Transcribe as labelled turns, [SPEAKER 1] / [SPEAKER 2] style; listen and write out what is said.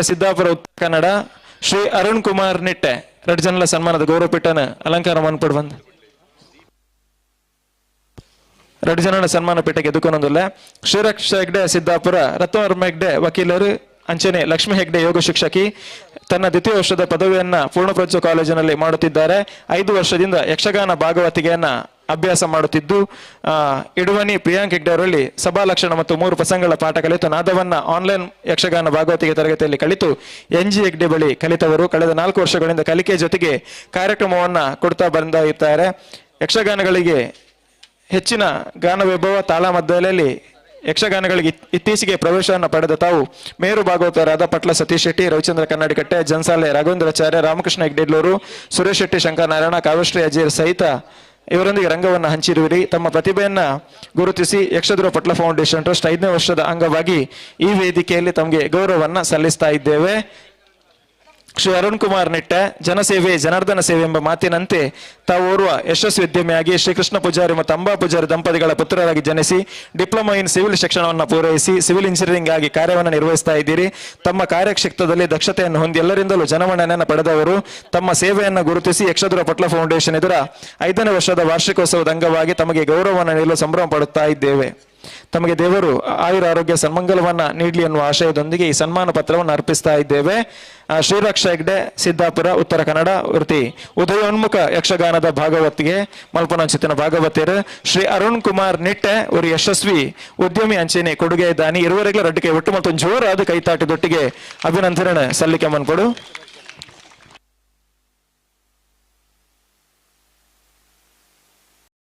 [SPEAKER 1] ಸಿದ್ದಾಪುರ ಉತ್ತರ ಕನ್ನಡ, ಶ್ರೀ ಅರುಣ್ ಕುಮಾರ್ ನಿಟ್ಟೆ ಎರಡು ಸನ್ಮಾನದ ಗೌರವ ಪೀಠನ ಅಲಂಕಾರ ಮನ್ಪಡ್ ಬಂದು. ಎರಡು ಜನರ ಸನ್ಮಾನ ಪೀಠಕ್ಕೆ ಎದುಕೊಂದೊಂದಿಲ್ಲ ಶ್ರೀರಕ್ಷ ಹೆಗ್ಡೆ ಸಿದ್ದಾಪುರ, ರತ್ನವರ್ಮ ಹೆಗ್ಡೆ ವಕೀಲರು, ಅಂಚನೆ ಲಕ್ಷ್ಮಿ ಹೆಗ್ಡೆ ಯೋಗ ಶಿಕ್ಷಕಿ, ತನ್ನ ದ್ವಿತೀಯ ವರ್ಷದ ಪದವಿಯನ್ನ ಪೂರ್ಣಪ್ರಜ್ಞ ಕಾಲೇಜಿನಲ್ಲಿ ಮಾಡುತ್ತಿದ್ದಾರೆ. ಐದು ವರ್ಷದಿಂದ ಯಕ್ಷಗಾನ ಭಾಗವತಿಗೆಯನ್ನ ಅಭ್ಯಾಸ ಮಾಡುತ್ತಿದ್ದು ಇಡುವನಿ ಪ್ರಿಯಾಂಕ್ ಹೆಗ್ಡೆ ಸಭಾಲಕ್ಷಣ ಸಭಾ ಲಕ್ಷಣ ಮತ್ತು ಮೂರು ಪ್ರಸಂಗಗಳ ಪಾಠ ಕಲಿತು ನಾದವನ್ನ ಆನ್ಲೈನ್ ಯಕ್ಷಗಾನ ಭಾಗವತಿಗೆ ತರಗತಿಯಲ್ಲಿ ಕಲಿತು ಎನ್ ಜಿ ಹೆಗ್ಡೆ ಬಳಿ ಕಲಿತವರು. ಕಳೆದ ನಾಲ್ಕು ವರ್ಷಗಳಿಂದ ಕಲಿಕೆ ಜೊತೆಗೆ ಕಾರ್ಯಕ್ರಮವನ್ನ ಕೊಡ್ತಾ ಬಂದ ಇದ್ದಾರೆ. ಯಕ್ಷಗಾನಗಳಿಗೆ ಹೆಚ್ಚಿನ ಗಾನ ವೈಭವ ತಾಳಮದ್ದಲೆಯಲ್ಲಿ ಯಕ್ಷಗಾನಗಳಿಗೆ ಇತ್- ಇತ್ತೀಚೆಗೆ ಪ್ರವೇಶವನ್ನು ಪಡೆದ ತಾವು ಮೇರು ಭಾಗವತರಾದ ಪಟ್ಲ ಸತೀಶ್ ಶೆಟ್ಟಿ, ರವಿಚಂದ್ರ ಕನ್ನಡಿಕಟ್ಟೆ, ಜನ್ಸಾಲೆ ರಾಘವೇಂದ್ರಾಚಾರ್ಯ, ರಾಮಕೃಷ್ಣ ಹೆಗ್ಡೆಡ್ಲೂರು, ಸುರೇಶ್ ಶೆಟ್ಟಿ, ಶಂಕರನಾರಾಯಣ, ಕಾವ್ಯಶ್ರೀ ಅಜೀರ್ ಸಹಿತ ಇವರೊಂದಿಗೆ ರಂಗವನ್ನು ಹಂಚಿರುವಿರಿ. ತಮ್ಮ ಪ್ರತಿಭೆಯನ್ನು ಗುರುತಿಸಿ ಯಕ್ಷದ್ರೋ ಪಟ್ಲ ಫೌಂಡೇಶನ್ ಟ್ರಸ್ಟ್ ಐದನೇ ವರ್ಷದ ಅಂಗವಾಗಿ ಈ ವೇದಿಕೆಯಲ್ಲಿ ತಮಗೆ ಗೌರವವನ್ನು ಸಲ್ಲಿಸ್ತಾ ಇದ್ದೇವೆ. ಶ್ರೀ ಅರುಣ್ ಕುಮಾರ್ ನಿಟ್ಟೆ, ಜನಸೇವೆ, ಜನಾರ್ದನ ಸೇವೆ ಎಂಬ ಮಾತಿನಂತೆ ತಾವು ಓರ್ವ ಯಶಸ್ವಿ ಉದ್ಯಮಿಯಾಗಿ ಶ್ರೀಕೃಷ್ಣ ಪೂಜಾರಿ ಮತ್ತು ಅಂಬಾ ಪೂಜಾರಿ ದಂಪತಿಗಳ ಪುತ್ರರಾಗಿ ಜನಿಸಿ ಡಿಪ್ಲೊಮಾ ಇನ್ ಸಿವಿಲ್ ಶಿಕ್ಷಣವನ್ನು ಪೂರೈಸಿ ಸಿವಿಲ್ ಇಂಜಿನಿಯರಿಂಗ್ ಆಗಿ ಕಾರ್ಯವನ್ನು ನಿರ್ವಹಿಸ್ತಾ ಇದ್ದೀರಿ. ತಮ್ಮ ಕಾರ್ಯಕ್ಷೇತ್ರದಲ್ಲಿ ದಕ್ಷತೆಯನ್ನು ಹೊಂದಿ ಎಲ್ಲರಿಂದಲೂ ಜನಮನ್ನಣೆಯನ್ನು ಪಡೆದವರು. ತಮ್ಮ ಸೇವೆಯನ್ನು ಗುರುತಿಸಿ ಯಕ್ಷಧುರ ಪಟ್ಲ ಫೌಂಡೇಶನ್ ಎದುರ ಐದನೇ ವರ್ಷದ ವಾರ್ಷಿಕೋತ್ಸವದ ಅಂಗವಾಗಿ ತಮಗೆ ಗೌರವವನ್ನು ನೀಡಲು ಸಂಭ್ರಮ ಪಡುತ್ತಾ ಇದ್ದೇವೆ. ತಮಗೆ ದೇವರು ಆಯುರ ಆರೋಗ್ಯ ಸನ್ಮಂಗಲವನ್ನ ನೀಡಲಿ ಎನ್ನುವ ಆಶಯದೊಂದಿಗೆ ಈ ಸನ್ಮಾನ ಪತ್ರವನ್ನು ಅರ್ಪಿಸ್ತಾ ಇದ್ದೇವೆ. ಶ್ರೀರಕ್ಷ ಹೆಗ್ಡೆ, ಸಿದ್ದಾಪುರ, ಉತ್ತರ ಕನ್ನಡ ವೃತ್ತಿ ಉದಯೋನ್ಮುಖ ಯಕ್ಷಗಾನದ ಭಾಗವತಿಗೆ ಮಲ್ಪನಂಚಿತನ ಭಾಗವತಿಯರು. ಶ್ರೀ ಅರುಣ್ ಕುಮಾರ್ ನಿಟ್ಟೆ ಅವರು ಯಶಸ್ವಿ, ಉದ್ಯಮಿ ಅಂಚೆನೆ, ಕೊಡುಗೆ ದಾನಿ ಇರುವರೆಗೂ ರಡ್ಡಿಗೆ ಒಟ್ಟು ಮತ್ತೊಂದು ಜೋರಾದ ಕೈತಾಟದೊಟ್ಟಿಗೆ ಅಭಿನಂದನೆ ಸಲ್ಲಿಕೆ ಮನ್ಕೊಡು